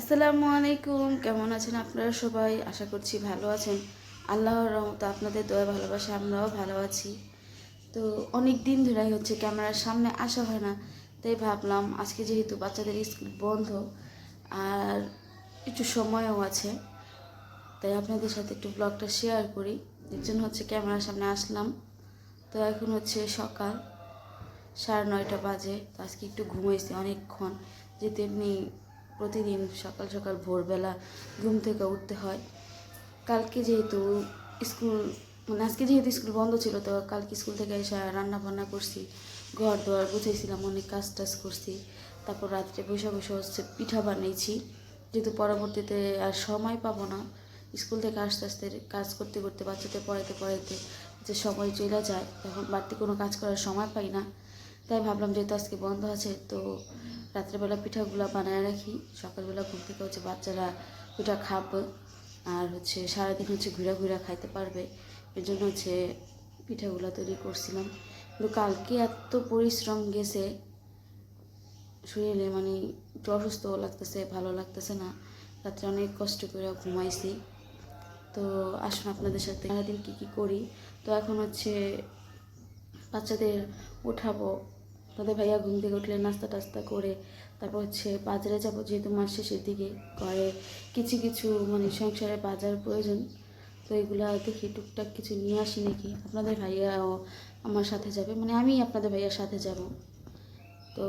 আসসালামু আলাইকুম, কেমন আছেন আপনারা সবাই? আশা করছি ভালো আছেন। আল্লাহর রহমতে আপনাদের দয়া ভালোবাসা আমরাও ভালো আছি। তো অনেক দিন ধরেই হচ্ছে ক্যামেরার সামনে আসা হয় না, তাই ভাবলাম আজকে যেহেতু বাচ্চাদের স্কুল বন্ধ আর একটু সময়ও আছে, তাই আপনাদের সাথে একটু ব্লগটা শেয়ার করি। এর জন্য হচ্ছে ক্যামেরার সামনে আসলাম, তো এখন হচ্ছে সকাল সাড়ে নয়টা বাজে, তো আজকে একটু ঘুমাইছি অনেকক্ষণ যেহেতু এমনি প্রতিদিন সকাল সকাল ভোরবেলা ঘুম থেকে উঠতে হয়। কালকে যেহেতু স্কুল মানে আজকে যেহেতু স্কুল বন্ধ ছিল, তো কালকে স্কুল থেকে এসে রান্না বান্না করছি, ঘর দোয়ার গুছাইছিলাম, অনেক কাজ টাজ করছি। তারপর রাত্রে বসে বসে হচ্ছে পিঠা বানিয়েছি যেহেতু পরবর্তীতে আর সময় পাবো না, স্কুল থেকে আস্তে আস্তে কাজ করতে করতে বাচ্চাদের পড়াইতে পড়াইতে যে সময় চলে যায়, তখন বাড়তি কোনো কাজ করার সময় পাই না। তাই ভাবলাম যেহেতু আজকে বন্ধ আছে, তো রাত্রেবেলা পিঠাগুলো বানায় রাখি। সকালবেলা ঘুম থেকে হচ্ছে বাচ্চারা পিঠা খাবে আর হচ্ছে সারাদিন হচ্ছে ঘুরা ঘুরা খাইতে পারবে। এর জন্য হচ্ছে পিঠাগুলো তৈরি করছিলাম। কিন্তু কালকে এত পরিশ্রম গেছে, শরীরে মানে একটু অসুস্থ লাগতেছে, ভালো লাগতেছে না। রাত্রে অনেক কষ্ট করে ঘুমাইছি। তো আসুন আপনাদের সাথে সারাদিন কী কী করি। তো এখন হচ্ছে বাচ্চাদের উঠাবো তাদের ভাইয়া ঘুম থেকে উঠলে নাস্তা টাস্তা করে তারপর হচ্ছে বাজারে যাব যেহেতু মাস শেষের দিকে, ঘরে কিছু কিছু মানে সংসারে বাজার প্রয়োজন, তো এগুলা দেখি টুকটাক কিছু নিয়ে আসি নাকি। আপনাদের ভাইয়াও আমার সাথে যাবে মানে আমি আপনাদের ভাইয়ার সাথে যাব। তো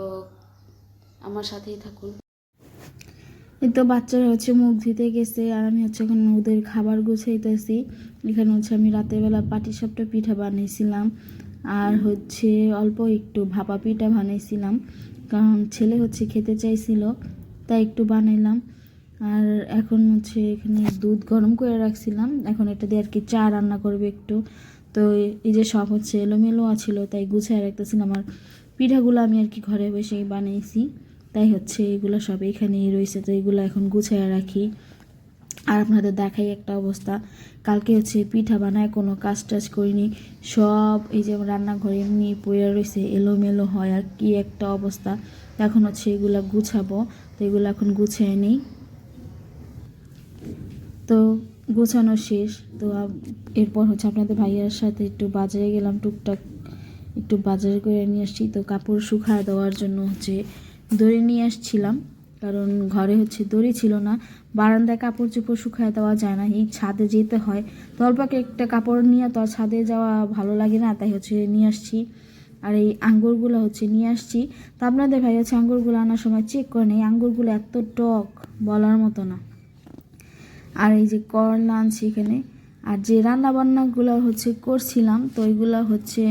আমার সাথেই থাকুন। এই তো বাচ্চারা হচ্ছে মুখ ধুতে গেছে, আর আমি হচ্ছে এখন ওদের খাবার গুছাইতেছি। এখানে হচ্ছে আমি রাতের বেলা পাটি সাপটা পিঠা বানিয়েছিলাম। আর হচ্ছে অল্প একটু ভাপা পিঠা বানাইছিলাম। কারণ ছেলে হচ্ছে খেতে চাইছিল, তাই একটু বানাইলাম। আর এখন হচ্ছে এখানে দুধ গরম করে রাখছিলাম। এখন এটা দিয়ে আর কি চা রান্না করবে একটু। তো এই যে সব হচ্ছে এলোমেলো আছিল, তাই গুছায় রাখতেছিলাম। আর পিঠাগুলো আমি আর কি ঘরে বসেই বানিয়েছি তাই হচ্ছে এগুলো সব এখানেই রয়েছে, তো এগুলো এখন গুছায় রাখি। আর আপনাদের দেখাই একটা অবস্থা। কালকে হচ্ছে পিঠা বানায়, কোনো কাজ টাজ করিনি। সব এই যে রান্নাঘরে এমনি পড়ে রয়েছে এলোমেলো হয় আর কি একটা অবস্থা। এখন হচ্ছে এগুলো গুছাবো। তো এগুলো এখন গুছিয়ে নিই। তো গোছানো শেষ। তো এরপর হচ্ছে আপনাদের ভাইয়ার সাথে একটু বাজারে গেলাম, টুকটাক একটু বাজারে করে নিয়ে আসছি। তো কাপড় শুকায় দেওয়ার জন্য হচ্ছে দড়ি নিয়ে আসছিলাম। কারণ ঘরে হচ্ছে দড়ি ছিল না, বারান্দায় কাপড় চোপড় শুকায় দেওয়া যায় না, এই ছাদে যেতে হয়। তো অল্প একটা কাপড় নিয়ে তো আর ছাদে যাওয়া ভালো লাগে না, তাই হচ্ছে নিয়ে আসছি। আর এই আঙ্গুরগুলো হচ্ছে নিয়ে আসছি। তো আপনাদের ভাই হচ্ছে আঙ্গুরগুলো আনার সময় চেক করে নেই, আঙ্গুরগুলো এত টক, বলার মতো না। আর এই যে করলা আনছি এখানে, আর যে রান্নাবান্নাগুলো হচ্ছে করছিলাম, তো ওইগুলো হচ্ছে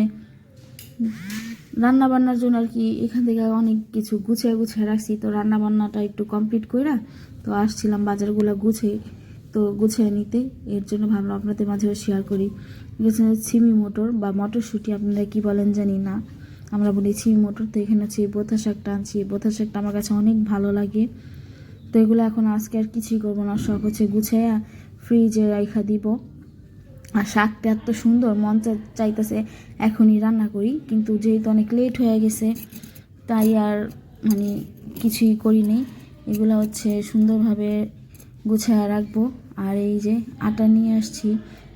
রান্না বান্নার জন্য আর কি এখান থেকে অনেক কিছু গুছিয়ে গুছিয়ে রাখছি। তো রান্না বান্নাটা একটু কমপ্লিট করে তো আসছিলাম বাজারগুলো গুছে, তো গুছিয়ে নিতে। এর জন্য ভাবলাম আপনাদের মাঝে শেয়ার করি। এখানে ছিমি মোটর বা মটরশুঁটি, আপনারা কি বলেন জানি না। আমরা বলি ছিমি মোটর, তো এখানে হচ্ছে বোথা শাকটা আনছি। বোথা শাকটা আমার কাছে অনেক ভালো লাগে। তো এগুলো এখন আজকে আর কিছুই করব না, সব হচ্ছে গুছাইয়া ফ্রিজে রাইখা দিব। আর শাকটা এত সুন্দর, মন চাইতেছে এখনই রান্না করি। কিন্তু যেহেতু অনেক লেট হয়ে গেছে, তাই আর মানে কিছুই করি নেই। এগুলো হচ্ছে সুন্দরভাবে গুছায় রাখব। আর এই যে আটা নিয়ে আসছি,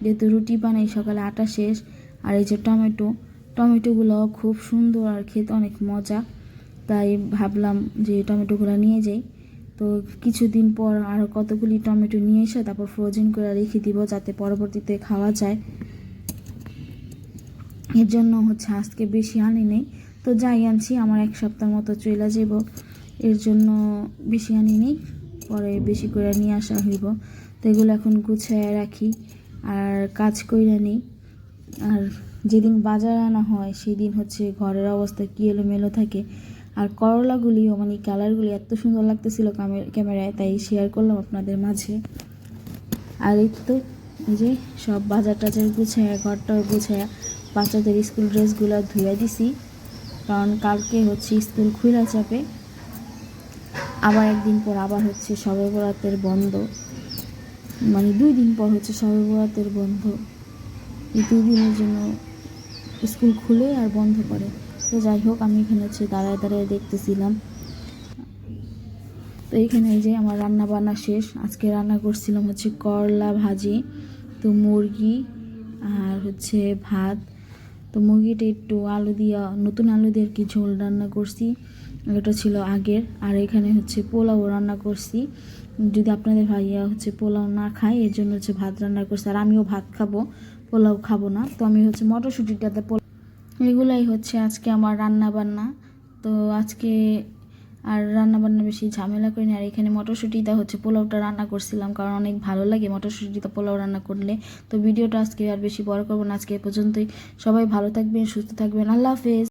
যেহেতু রুটি বানাই সকালে আটা শেষ, আর এই যে টমেটো টমেটোগুলো খুব সুন্দর আর খেতে অনেক মজা। তাই ভাবলাম যে টমেটোগুলো নিয়ে যাই। তো কিছুদিন পর আর কতগুলি টমেটো নিয়ে এসে তারপর ফ্রোজেন করে রেখে দিব যাতে পরবর্তীতে খাওয়া যায়। এর জন্য হচ্ছে আজকে বেশি আনি নেই। তো যাই আনছি, আমার এক সপ্তাহ মতো চলে যাব এর জন্য বেশি আনি নেই, পরে বেশি করে নিয়ে আসা হইব। তো এগুলো এখন গুছিয়ে রাখি, আর কাজ কইরা নিই। আর যেদিন বাজার আনা হয়, সেদিন হচ্ছে ঘরের অবস্থা কি এলোমেলো থাকে আর করলাগুলিও মানে কালারগুলি এত সুন্দর লাগতেছিল ক্যামেরায়, তাই শেয়ার করলাম আপনাদের মাঝে। আর এই তো, এই যে সব বাজার টাজার গুছায়, ঘরটাও গুছায় বাচ্চাদের স্কুল ড্রেসগুলো ধুয়ে দিছি। কারণ কালকে হচ্ছে স্কুল খুলে যাবে। আবার একদিন পর আবার হচ্ছে সবে বরাতের বন্ধ। মানে দুই দিন পর হচ্ছে সবে বরাতের বন্ধ। এই দুই দিনের জন্য স্কুল খুলে আর বন্ধ করে। তো যাই হোক, আমি এখানে হচ্ছে দাঁড়ায় দাঁড়ায় দেখতেছিলাম। তো এখানে যে আমার রান্না বান্না শেষ। আজকে রান্না করছিলাম হচ্ছে করলা ভাজি, তো মুরগি আর হচ্ছে ভাত। তো মুরগিটা একটু আলু দিয়া, নতুন আলু দিয়ে আর কি ঝোল রান্না করছি। ওটা ছিল আগের। আর এখানে হচ্ছে পোলাও রান্না করছি। যদি আপনাদের ভাইয়া হচ্ছে পোলাও না খায়, এর জন্য হচ্ছে ভাত রান্না করছি। আর আমিও ভাত খাব, পোলাও খাব না। তো আমি হচ্ছে মটরশুঁটিটাতে এগুলাই হচ্ছে আজকে আমার রান্না বান্না তো আজকে আর রান্না বান্না বেশি ঝামেলা করিনি আর এখানে মটরশুঁটিটা হচ্ছে পোলাওটা রান্না করছিলাম কারণ অনেক ভালো লাগে মটরশুঁটিটা পোলাও রান্না করলে। তো ভিডিওটা আজকে আর বেশি বড় করব না। আজকে এ পর্যন্তই। সবাই ভালো থাকবেন, সুস্থ থাকবেন। আল্লাহ হাফেজ।